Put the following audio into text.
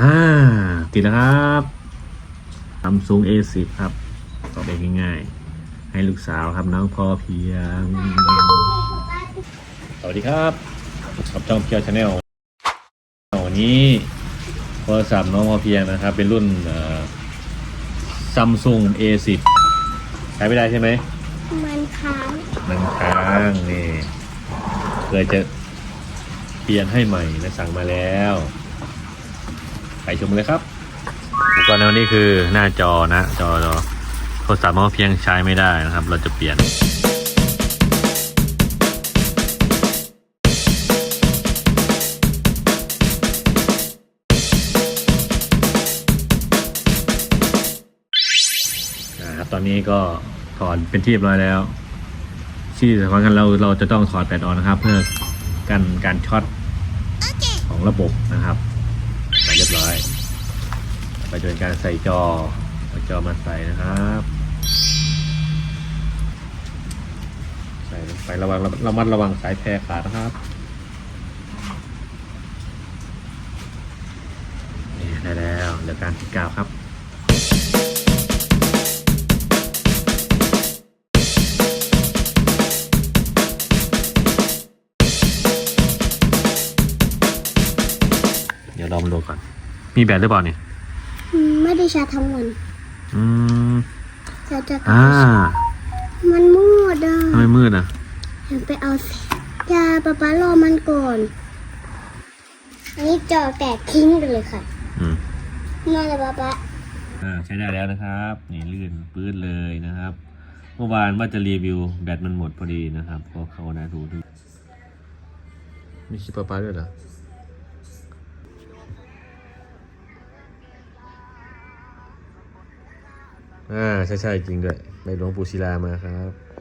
อ่า ติดแล้วครับซัมซุง A10 ครับต่อไปง่ายๆ ให้ลูกสาวครับน้องพอเพียง สวัสดีครับกับช่องเพียวชาแนลวันนี้โทรศัพท์น้องพอเพียงนะครับ เป็นรุ่นซัมซุง A10 ใช้ไม่ได้ใช่ไหม มันค้าง มันค้างนี่เลยจะเปลี่ยนให้ใหม่นะสั่งมาแล้ว ไปชมเลยครับอุปกรณ์ในวันนี้คือหน้าจอนะจอจอโทรศัพท์มันก็เพียงใช้ไม่ได้นะครับ เราจะเปลี่ยนนะครับตอนนี้ก็ถอดเป็นที่เรียบร้อยแล้ว ที่สำคัญเราเราจะต้องถอดแบตออกนะครับ เพื่อกันการช็อตของระบบนะครับ ไปจนการใส่จอเอาจอมาใส่นะครับ ใส่ลงไประวังระมัดระวังสายแพรขาดนะครับนี่ได้แล้วเหลือการติดกาวครับเดี๋ยวลองดูก่อน มีแบตหรือเปล่าเนี่ย ไม่ได้ชาร์จทั้งวันอืมจะจะอ่ามันมืดอะทำไมมืดอะเดี๋ยวไปเอาสิยาป๊าป๊ารอมันก่อน อันนี้จอแตกทิ้งไปเลยค่ะอืมนั่นแหละป๊าป๊าอ่าใช้ได้แล้วนะครับ นี่ลื่นปื้ดเลยนะครับ เมื่อวานว่าจะรีวิวแบตมันหมดพอดีนะครับ ก็เข้านะดูดูมีคลิปป้าด้วยเหรอ อ่าใช่ใช่จริงด้วยในหลวงปู่ศิลามาครับ